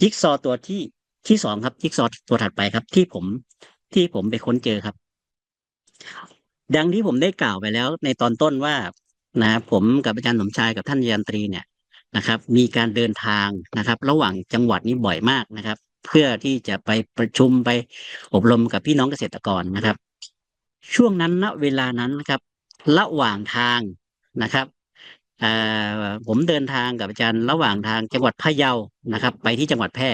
จิ๊กซอตัวที่ที่สองครับจิ๊กซอตัวถัดไปครับ ที่ผมที่ผมไปค้นเจอครับ ดังที่ผมได้กล่าวไปแล้ว ในตอนต้นว่านะผมกับอาจารย์สมชายกับท่านยันตรีเนี่ยนะครับ มีการเดินทางนะครับ ระหว่างจังหวัดนี้บ่อยมากนะครับ เพื่อที่จะไปประชุมไปอบรมกับพี่น้องเกษตรกรนะครับ ช่วงนั้นณเวลานั้นนะครับ ระหว่างทางนะครับ ผมเดินทางกับอาจารย์ระหว่างทางจังหวัดพะเยานะครับ ไปที่จังหวัดแพร่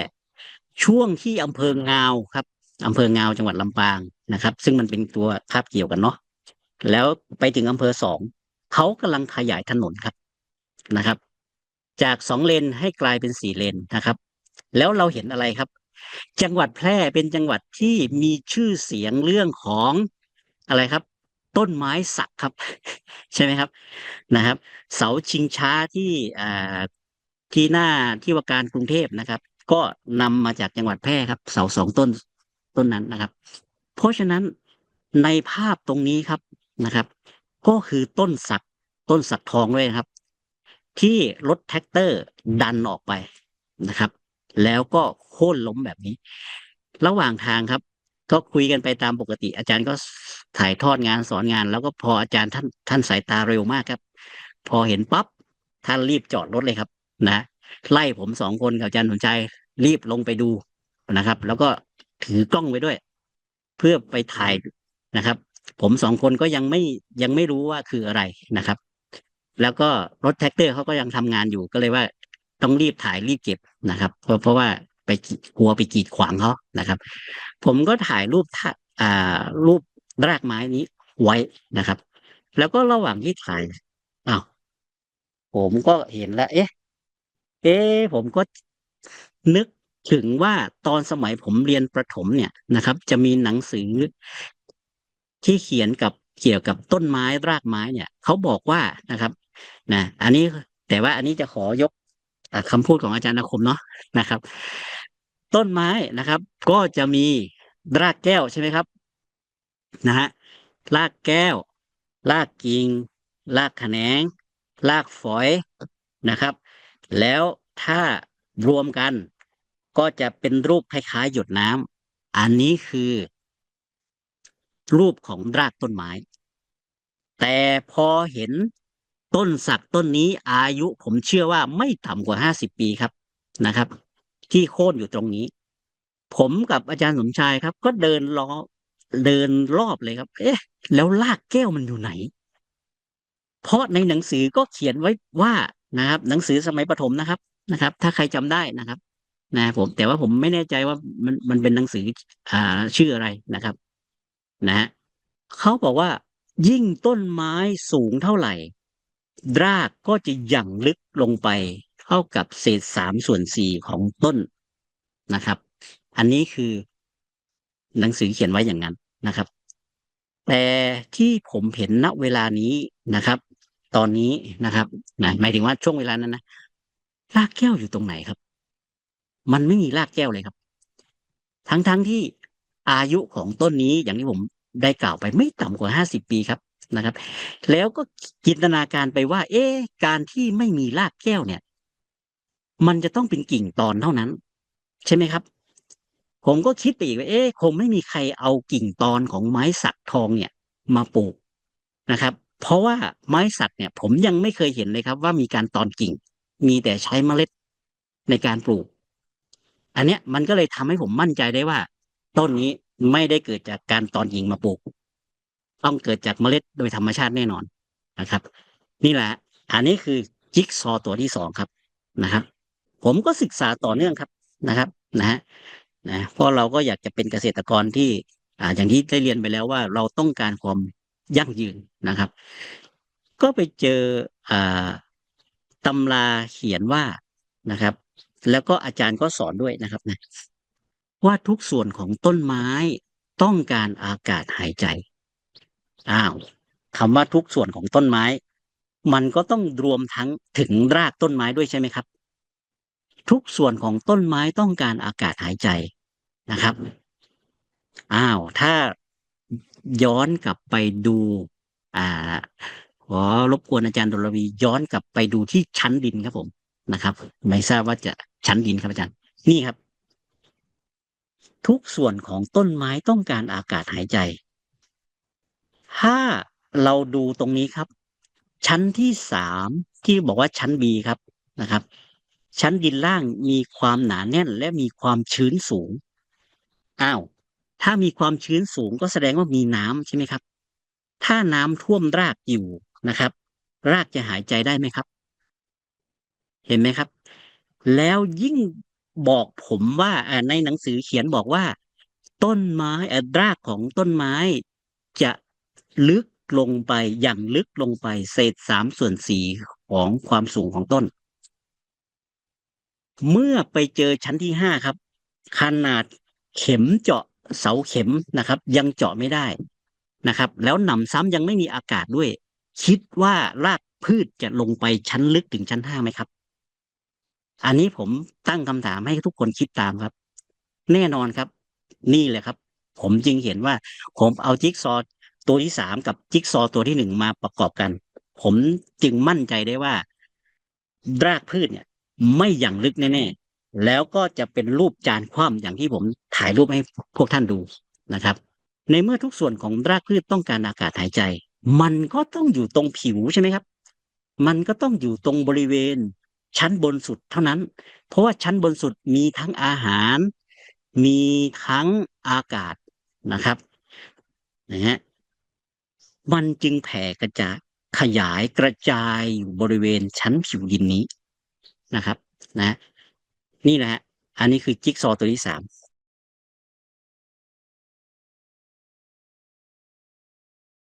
ช่วงที่อำเภองาวครับอำเภองาวจังหวัดลำปางนะครับ ซึ่งมันเป็นตัวคาบเกี่ยวกันเนาะแล้วไปถึงอำเภอสองเขากำลังขยายถนนครับนะครับ จากสองเลนให้กลายเป็นสี่เลนนะครับ แล้วเราเห็นอะไรครับ จังหวัดแพร่เป็นจังหวัดที่มีชื่อเสียงเรื่องของอะไรครับ ต้นไม้สักครับ ใช่ไหมครับนะครับ เสาชิงช้าที่อ่าที่หน้าที่ว่าการกรุงเทพนะครับ ก็นำมาจากจังหวัดแพร่ครับ เสาสองต้นต้นนั้นนะครับ เพราะฉะนั้นในภาพตรงนี้ครับนะครับ ก็คือต้นสักต้นสักทองด้วยนะครับ ที่รถแท็กเตอร์ดันออกไปนะครับ แล้วก็โค่นล้มแบบนี้ ระหว่างทางครับ ก็คุยกันไปตามปกติ อาจารย์ก็ถ่ายทอดงานสอนงาน แล้วก็พออาจารย์ท่านท่านสายตาเร็วมากครับ พอเห็นปั๊บท่านรีบจอดรถเลยครับ นะไล่ผมสองคนกับอาจารย์สนใจรีบลงไปดูนะครับ แล้วก็ถือกล้องไว้ด้วย เพื่อไปถ่ายนะครับ ผมสองคนก็ยังไม่ยังไม่รู้ว่าคืออะไรนะครับ แล้วก็รถแท็กเตอร์เขาก็ยังทำงานอยู่ก็เลยว่าต้องรีบถ่ายรีบเก็บนะครับ เพราะเพราะว่า ไปกลัวไปกีดขวางเขานะครับ ผมก็ถ่ายรูปท่าอ่ารูปรากไม้นี้ไว้นะครับ แล้วก็ระหว่างที่ถ่ายอ้าวผมก็เห็นแล้ว เอ๊ะ เอ๊ะผมก็นึกถึงว่าตอนสมัยผมเรียนประถมเนี่ยนะครับ จะมีหนังสือที่เขียนกับเกี่ยวกับต้นไม้รากไม้เนี่ยเขาบอกว่านะครับนะอันนี้แต่ว่าอันนี้จะขอยก คำพูดของอาจารย์นาคมเนาะนะครับ ต้นไม้นะครับ ก็จะมีรากแก้วใช่ไหมครับนะฮะรากแก้ว รากกิ่งรากแขนง รากฝอยนะครับ แล้วถ้ารวมกันก็จะเป็นรูปคล้ายๆหยดน้ำอันนี้คือ รูปของรากต้นไม้ แต่พอเห็น ต้นสักต้นนี้อายุผมเชื่อว่าไม่ต่ำกว่าห้าสิบปีครับนะครับ ที่โค่นอยู่ตรงนี้ ผมกับอาจารย์สมชายครับ ก็เดินล้อเดินรอบเลยครับ เอ๊ะ แล้วรากแก้วมันอยู่ไหน เพราะในหนังสือก็เขียนไว้ว่านะครับ หนังสือสมัยประถมนะครับนะครับ ถ้าใครจำได้นะครับ นะผม แต่ว่าผมไม่แน่ใจว่ามันมันเป็นหนังสือ อ่า ชื่ออะไรนะครับ นะฮะเขาบอกว่ายิ่งต้นไม้สูงเท่าไหร่ รากก็จะหยั่งลึกลงไปเท่ากับเศษสามส่วนสี่ของต้นนะครับ อันนี้คือ หนังสือเขียนไว้อย่างนั้นนะครับ แต่ที่ผมเห็นณเวลานี้นะครับ ตอนนี้นะครับนะหมายถึงว่าช่วงเวลานั้นนะรากแก้วอยู่ตรงไหนครับ มันไม่มีรากแก้วเลยครับ ทั้งๆทที่อายุของต้นนี้อย่างที่ผมได้กล่าวไปไม่ต่ำกว่าห้าสิบปีครับ นะครับ แล้วก็จินตนาการไปว่า เอ๊ะการที่ไม่มีรากแก้วเนี่ย มันจะต้องเป็นกิ่งตอนเท่านั้น ใช่ไหมครับ ผมก็คิดไปอีกว่าเอ๊ะคงไม่มีใครเอากิ่งตอนของไม้สักทองเนี่ย มาปลูกนะครับ เพราะว่าไม้สักเนี่ย ผมยังไม่เคยเห็นเลยครับ ว่ามีการตอนกิ่ง มีแต่ใช้เมล็ดในการปลูก อันเนี้ยมันก็เลยทำให้ผมมั่นใจได้ว่า ต้นนี้ไม่ได้เกิดจากการตอนกิ่งมาปลูก ต้องเกิดจากเมล็ดโดยธรรมชาติแน่นอนนะครับ นี่แหละ อันนี้คือจิ๊กซอว์ตัวที่สองครับนะครับ ผมก็ศึกษาต่อเนื่องครับนะครับนะฮะนะเพราะเราก็อยากจะเป็นเกษตรกรที่อ่าอย่างที่ได้เรียนไปแล้วว่าเราต้องการความยั่งยืนนะครับ ก็ไปเจออ่าตำราเขียนว่านะครับ แล้วก็อาจารย์ก็สอนด้วยนะครับนะว่าทุกส่วนของต้นไม้ต้องการอากาศหายใจ อ้าวคำว่าทุกส่วนของต้นไม้ มันก็ต้องรวมทั้งถึงรากต้นไม้ด้วยใช่ไหมครับ ทุกส่วนของต้นไม้ต้องการอากาศหายใจนะครับอ้าวถ้าย้อนกลับไปดู อ่าขอรบกวนอาจารย์ดลวีย้อนกลับไปดูที่ชั้นดินครับผมนะครับ ไม่ทราบว่าจะชั้นดินครับอาจารย์ นี่ครับ ทุกส่วนของต้นไม้ต้องการอากาศหายใจ ถ้าเราดูตรงนี้ครับ ชั้นที่สามที่บอกว่าชั้น B ครับนะครับ ชั้นดินล่างมีความหนาแน่นและมีความชื้นสูงอ้าวถ้ามีความชื้นสูงก็แสดงว่ามีน้ำใช่ไหมครับ ถ้าน้ำท่วมรากอยู่นะครับ รากจะหายใจได้ไหมครับ เห็นไหมครับ แล้วยิ่งบอกผมว่าอ่าในหนังสือเขียนบอกว่า ต้นไม้อ่ารากของต้นไม้จะ ลึกลงไปอย่างลึกลงไป เศษสามส่วนสี่ของความสูงของต้น เมื่อไปเจอชั้นที่ห้าครับ ขนาดเข็มเจาะเสาเข็มนะครับ ยังเจาะไม่ได้นะครับ แล้วหนำซ้ำยังไม่มีอากาศด้วย คิดว่ารากพืชจะลงไปชั้นลึกถึงชั้นห้าไหมครับ อันนี้ผมตั้งคำถามให้ทุกคนคิดตามครับ แน่นอนครับ นี่แหละครับ ผมจึงเห็นว่า ผมเอาจิ๊กซอ ตัวที่สามกับจิ๊กซอว์ตัวที่หนึ่งมาประกอบกัน ผมจึงมั่นใจได้ว่ารากพืชเนี่ย ไม่อย่างลึกแน่ๆแล้วก็จะเป็นรูปจานคว่ำอย่างที่ผมถ่ายรูปให้พวกท่านดูนะครับ ในเมื่อทุกส่วนของรากพืชต้องการอากาศหายใจ มันก็ต้องอยู่ตรงผิวใช่ไหมครับ มันก็ต้องอยู่ตรงบริเวณ ชั้นบนสุดเท่านั้น เพราะว่าชั้นบนสุดมีทั้งอาหาร มีทั้งอากาศนะครับนะฮะ มันจึงแผ่กระจายขยายกระจายอยู่บริเวณชั้นผิวดินนี้นะครับ นะ นี่นะฮะอันนี้คือจิ๊กซอตัวที่สาม